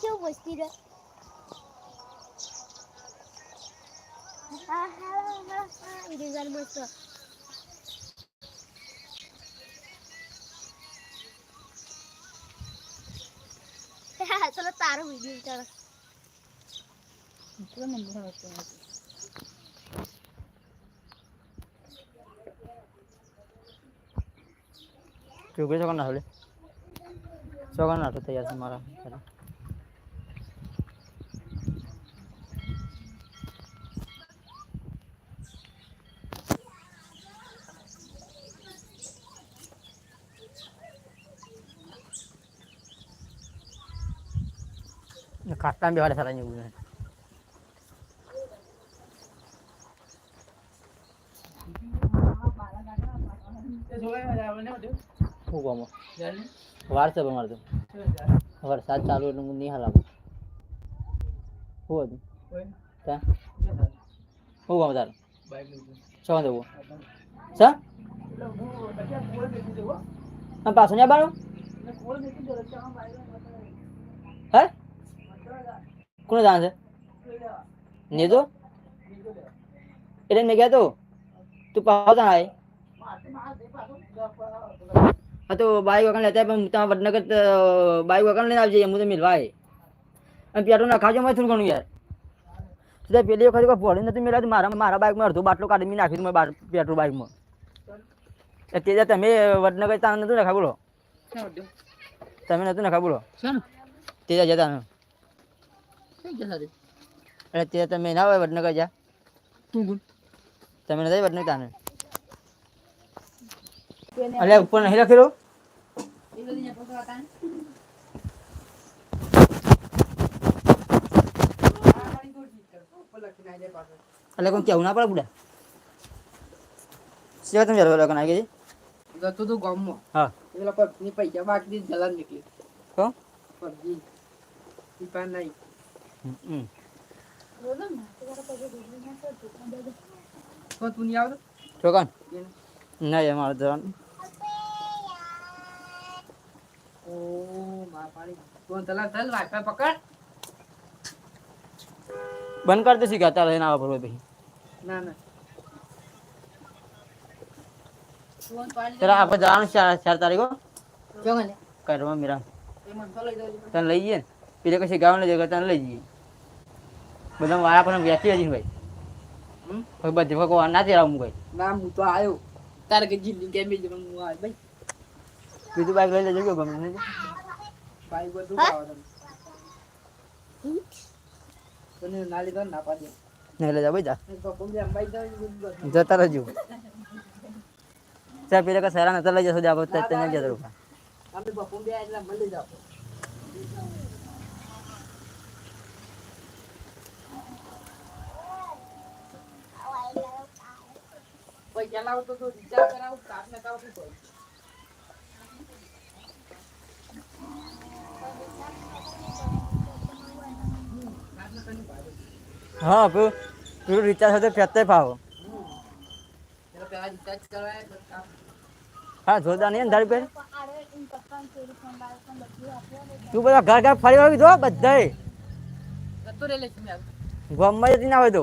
કેવું મસ્તી રે હા હા હા રિઝલ્ટ મસ્ત ચલો તારો વીડિયો ચાલો કેટલો નંબર હતો ચોકડી ચોકન નાખો લે ચોકન નાખો તૈયાર છે મારા ખાટા બેવાડે સારા જેવું શું કામ વાર છે તમારે તો વરસાદ ચાલુ એટલે હું નહીં હલાવું શું હતું ત્યાં શું કામ તારે શું જવું સર આમ પાછું નહીં આવવાનું હે કોને જાણ છે ને તો એટલે મેં કહેતો તું પાછો જાણ આય. હા તો બાઈક વગર લેતા પણ ત્યાં વડનગર બાઈક વગર લઈને આવજે હું તો મિલવા આય અને પેટ્રોલ નાખાવજો મેં થોડું ઘણું યાર. તો પેલી વખત ભોળી નથી મેળવ્યું મારા મારા બાઇકમાં અડધો બાટલો કાઢી નાખી મેં પેટ્રોલ બાઇકમાં તે તમે વડનગર ત્યાં નતું નખા બોલો તમે નતું નખા બોલો તેજા જતા ને કઈ જતા રે એટલે તે તમે ના હોય વડનગર જા. તું બોલ? તમે નથી વડનગર તાને અલે ઉપર નહીં લખેલો? એટલે કોઈ કેવું ના પડે બુડા? સેવા તમે જરા લગન આવી ગઈ? જતો તો ગામમાં. હા. પેલા પબની પૈસા બાકી દીધ નીકળી. પીપા નહીં ચોકન. એને નહીં અમારે જવાનું. બંધ કરતો દે શીખા તારે ના આવવા પડે પછી ના ના પાણી આપણે જવાનું ચાર ચાર તારીખો કરવા મીરા એ તને લઈ જઈએ ને. પેલે કશી ગામ લઈ જાય તને લઈ જઈએ. બધા વાળા પણ વેચી હજી ભાઈ? કોઈ બધી ભગવાન ના તેરાવું ભાઈ ના હું તો આવ્યો તારે કે જીલ્લી કેમ બીજું હું આવ્યો ભાઈ. બીજું બાઈક લઈ લેજો ગમે નહીં ભાઈ બધું ખાવા તમે. તને ના લીધો ને ના પાડ્યો નહીં લઈ જા ભાઈ જા. તો જતા રહેજો. ત્યાં પેલે કે સહેરા નતા લઈ જશો જાબો તેને જતો રહો. આપણે બપોર બે એટલે મળી જાવ પૈસા લાવો તો તો રિચાર્જ કરાવું કાપ ને કાપ શું કરું હા પેલું પેલું રિચાર્જ હતો ફેરતે ફાવો હા જોરદાર નહીં અંધારી પેલ તું બધા ઘર ઘર ફરી વાળી દો બધા જ ગામમાં જતી ના હોય તો.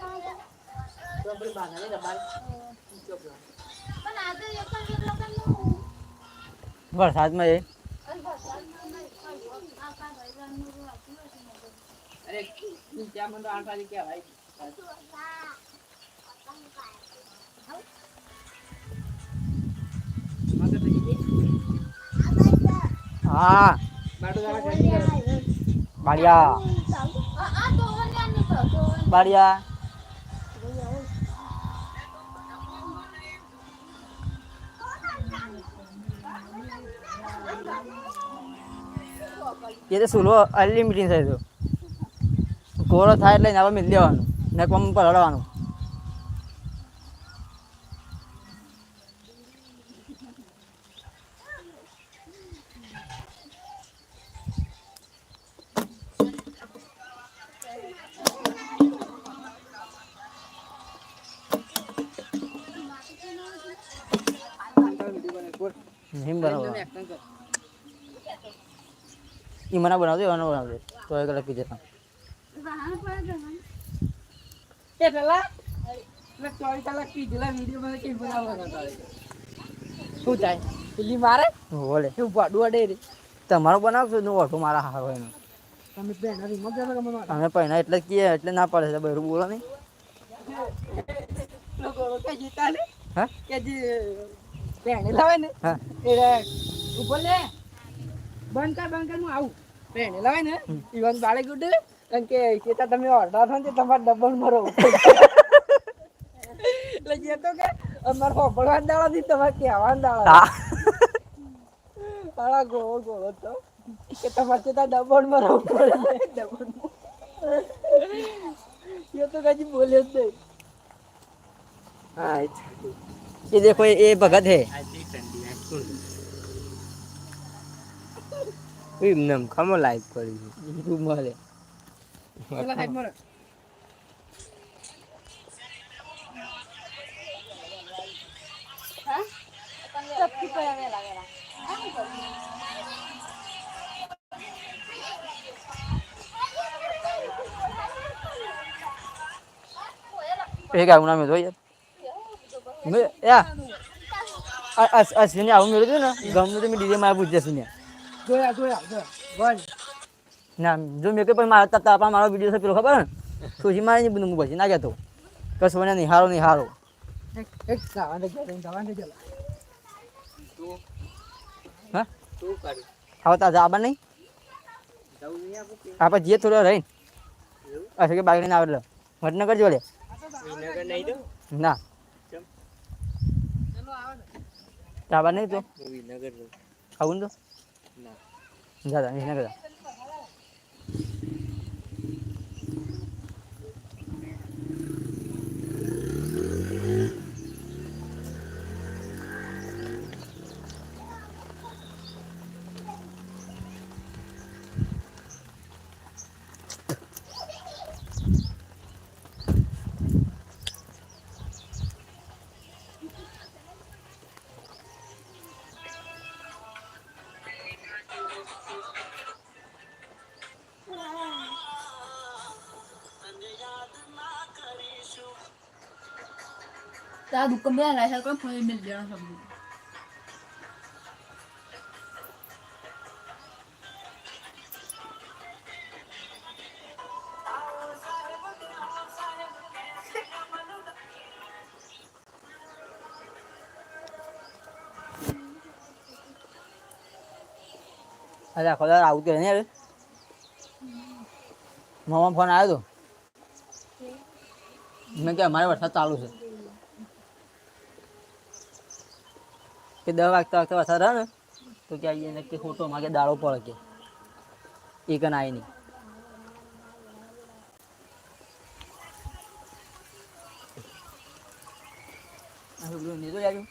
તો આપણે બાંધા ને રબાર ચોપ વરસાદમાં એ અરે ત્યાં મને તો આઠ વાગે કહેવાય માગે તો જઈએ હા બાટો દાડા કરી કરે બાળિયા બાળિયા એ તો સુલો અનલિમિટેડ થાય તો. કોરો થાય એટલે આપણે મિલી દેવાનું ને કોમ પલળવાનું નહીં બનાવવા એ મને બનાવજો એનો બનાવજો તો એ કલાક કીધે વાહન પડે તો એ પેલા ચોવીસ કલાક કીધેલા વીડિયો મને કેમ બનાવવાનો શું થાય પેલી મારે બોલે શું પાડું અડે રે તમારો બનાવશો નું ઓઠો મારા હારો એનો અમે પહેલા એટલે કીએ એટલે ના પડે છે બહેરું બોલો નહીં કે જીતા ને હા કે જે પહેણે લાવે ને હા એટલે ઉપર લે બંધ કર બંધ કર હું આવું. પેણે લાવે ને ઈવન બાળે ગુડ કારણ કે કેતા તમે ઓર્ડર થો ને તે તમારે ડબલ મરો એટલે જે તો કે અમારે હોપડવાન દાડા થી તમારે કહેવાન દાડા. હા. સારા ગોળો ગોળો તો કે તમારે તે ડબલ મરો ડબલ એ તો કદી બોલ્યો જ નહીં. હા એ દેખો એ એ એમ એમને ખમો લાઈક કરી યુટ્યુબ મળે ગાવું નામે જોઈએ યા. અસ અશ્વિને આવું મેળવ્યું હતું ને ગમનું તો મેં ડીજે માં પૂછ્યા છે જોયા જોયા જોયા. વન ના જો મેં કે પણ મારા તાતા આપણા મારો વીડિયો છે પેલો ખબર ને સોશી મારે નહીં બધું પછી ના કહેતો. કશું મને નહીં હારો નહીં હારો. એક એક ગયા દે જવા હા? હવે તાર જવા નહીં જવું નહીં? આપું આપણે જઈએ થોડો રહીને અચ્છા કે બાઈક લઈને આવે એટલે. વડનગર જોડે? તો ના? જવા નહીં તો. ખાવું વિનગર જઉં આવું ને તો ના જા નહીં তা দুকম বেলা লাইসাল করে ফোন মিল দেওয়া সব અરે ખોદાર આવું તો નહીં મામા ફોન આવ્યો તો? મેં કે અમારે વરસાદ ચાલુ છે. કે દવા વાગતા વાગતા વરસાદ રહ્યા ને, તો કે આવીએ ને કે ખોટો માગે દાળો પડે કે. એ કન આવી નહીં આવ્યું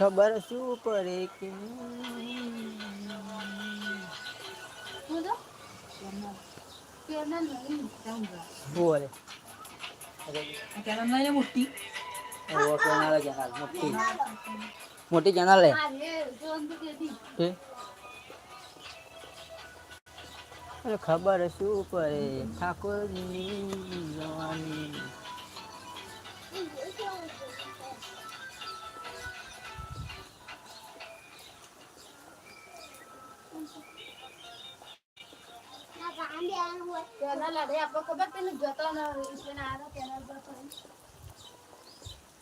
ખબર શું પડે કે બોલે. મોટી. મોટી. જનાલ લે ખબર શું પડે? ઠાકોરની જવાની.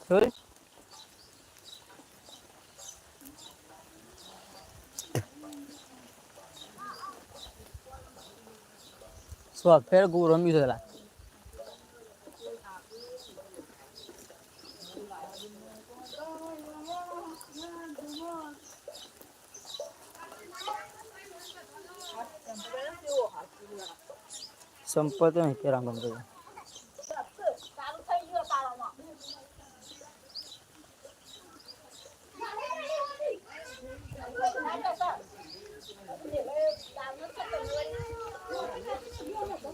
Sorry? ફેર ગુ રમ્યું છે પેલા સંપત નહીં કે રામ ગમતો